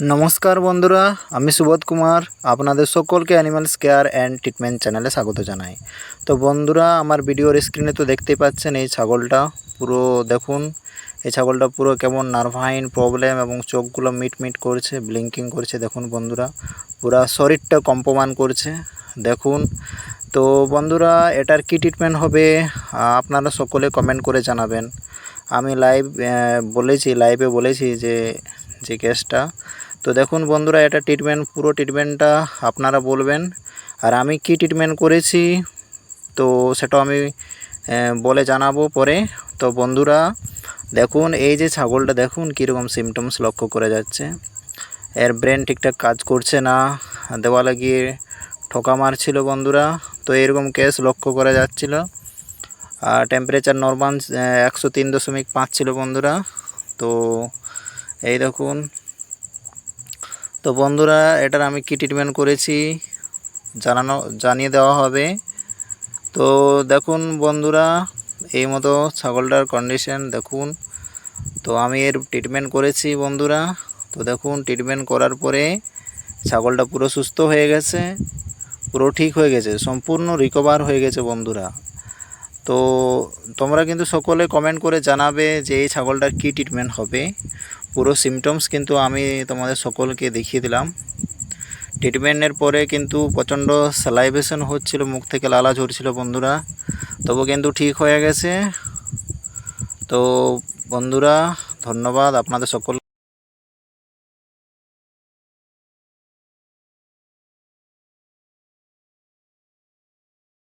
নমস্কার বন্ধুরা, আমি সুবোধ কুমার। আপনাদের সকলকে অ্যানিমালস কেয়ার অ্যান্ড ট্রিটমেন্ট চ্যানেলে স্বাগত জানাই। তো বন্ধুরা, আমার ভিডিওর স্ক্রিনে তো দেখতেই পাচ্ছেন এই ছাগলটা। পুরো দেখুন, এই ছাগলটা পুরো কেমন নার্ভাইন প্রবলেম এবং চোখগুলো মিট মিট করছে ব্লিঙ্কিং করছে। দেখুন বন্ধুরা, পুরা শরীরটা কম্পমান করছে। দেখুন, তো বন্ধুরা, এটার কি ট্রিটমেন্ট হবে, আপনারা সকলে কমেন্ট করে জানাবেন। আমি লাইভ বলেছি লাইভে বলেছি যে যে কেসটা তো দেখুন বন্ধুরা, এটা ট্রিটমেন্ট পুরো ট্রিটমেন্টটা আপনারা বলবেন। আর আমি কি ট্রিটমেন্ট করেছি, তো সেটা আমি বলে জানাব পরে। তো বন্ধুরা, দেখুন, এই যে ছাগলটা, দেখুন কীরকম সিমটমস লক্ষ্য করে যাচ্ছে। এর ব্রেন ঠিকঠাক কাজ করছে না, দেওয়ালে গিয়ে ঠোকা মারছিল বন্ধুরা। তো এরকম কেস লক্ষ্য করা যাচ্ছিল। আর টেম্পারেচার নর্মাল একশো তিন দশমিক পাঁচ ছিল বন্ধুরা। তো এই দেখুন তো বন্ধুরা, এটার আমি কি ট্রিটমেন্ট করেছি জানানো, জানিয়ে দেওয়া হবে। তো দেখুন বন্ধুরা, এই মতো ছাগলটার কন্ডিশন দেখুন। তো আমি এর ট্রিটমেন্ট করেছি বন্ধুরা। তো দেখুন ট্রিটমেন্ট করার পরে ছাগলটা পুরো সুস্থ হয়ে গেছে, পুরো ঠিক হয়ে গেছে, সম্পূর্ণ রিকভার হয়ে গেছে বন্ধুরা। তো তোমরা কিন্তু সকলে কমেন্ট করে জানাবে যে এই ছাগলটার কী ট্রিটমেন্ট হবে। পুরো সিমটমস কিন্তু আমি তোমাদের সকলকে দেখিয়ে দিলাম। ট্রিটমেন্টের পরে কিন্তু প্রচণ্ড স্যালাইভেশন হচ্ছিল, মুখ থেকে লালা ঝরছিল বন্ধুরা। তবু কিন্তু ঠিক হয়ে গেছে। তো বন্ধুরা, ধন্যবাদ আপনাদের সকল